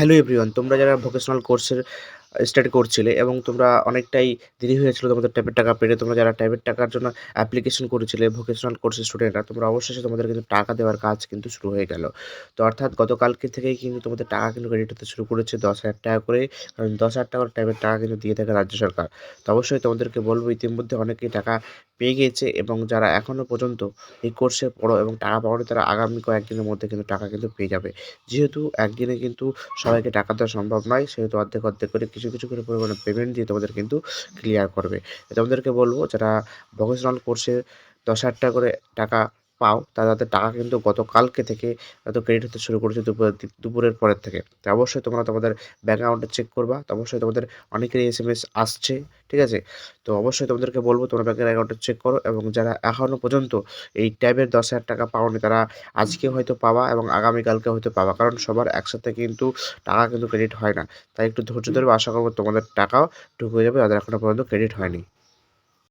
Hello everyone তোমরা যারা vocational কোর্সের স্টার্ট করছিলে এবং তোমরা অনেকটাই দেরি হয়েছিল তোমাদের ট্যাবের টাকা পেতে তোমরা যারা ট্যাবের টাকার জন্য অ্যাপ্লিকেশন করেছিলে ভোকেশনাল কোর্সের স্টুডেন্টরা তোমরা অবশেষে তোমাদের কিন্তু টাকা দেওয়ার কাজ কিন্তু শুরু হয়ে গেল। তো অর্থাৎ গতকালকে থেকেই কিন্তু তোমাদের টাকা কিন্তু ক্রেডিট হতে শুরু করেছে দশ হাজার টাকা করে, কারণ দশ হাজার টাকার ট্যাবের টাকা কিন্তু দিয়ে থাকে রাজ্য সরকার। তো অবশ্যই তোমাদেরকে বলব, ইতিমধ্যে অনেকেই টাকা পেয়ে গিয়েছে এবং যারা এখনও পর্যন্ত এই কোর্সে পড়ো এবং টাকা পাওয়ার তারা আগামী কয়েকদিনের মধ্যে কিন্তু টাকা কিন্তু পেয়ে যাবে। যেহেতু একদিনে কিন্তু সবাইকে টাকা দেওয়া সম্ভব নয়, সেহেতু অর্ধেক অর্ধেক করে কিছু কিছু করে পরিমাণে পেমেন্ট দিয়ে তোমাদের কিন্তু ক্লিয়ার করবে। তোমাদেরকে বলব, যারা ভোকেশনাল কোর্সে দশ হাজার টাকা করে টাকা পাও তাদের টাকা কিন্তু গতকালকে থেকে হয়তো ক্রেডিট হতে শুরু করেছে দুপুর, দুপুরের পরের থেকে। তো অবশ্যই তোমরা তোমাদের ব্যাঙ্ক অ্যাকাউন্টে চেক করবা, তো অবশ্যই তোমাদের অনেকেরই এস এম এস আসছে, ঠিক আছে? তো অবশ্যই তোমাদেরকে বলব, তোমরা ব্যাঙ্কের অ্যাকাউন্টে চেক করো এবং যারা এখনও পর্যন্ত এই ট্যাবের দশ হাজার টাকা পাওনি, তারা আজকে হয়তো পাবা এবং আগামীকালকে হয়তো পাবা, কারণ সবার একসাথে কিন্তু টাকা কিন্তু ক্রেডিট হয় না। তাই একটু ধৈর্য ধরে আশা করব তোমাদের টাকাও ঢুকে যাবে, যাদের এখনও পর্যন্ত ক্রেডিট হয়নি।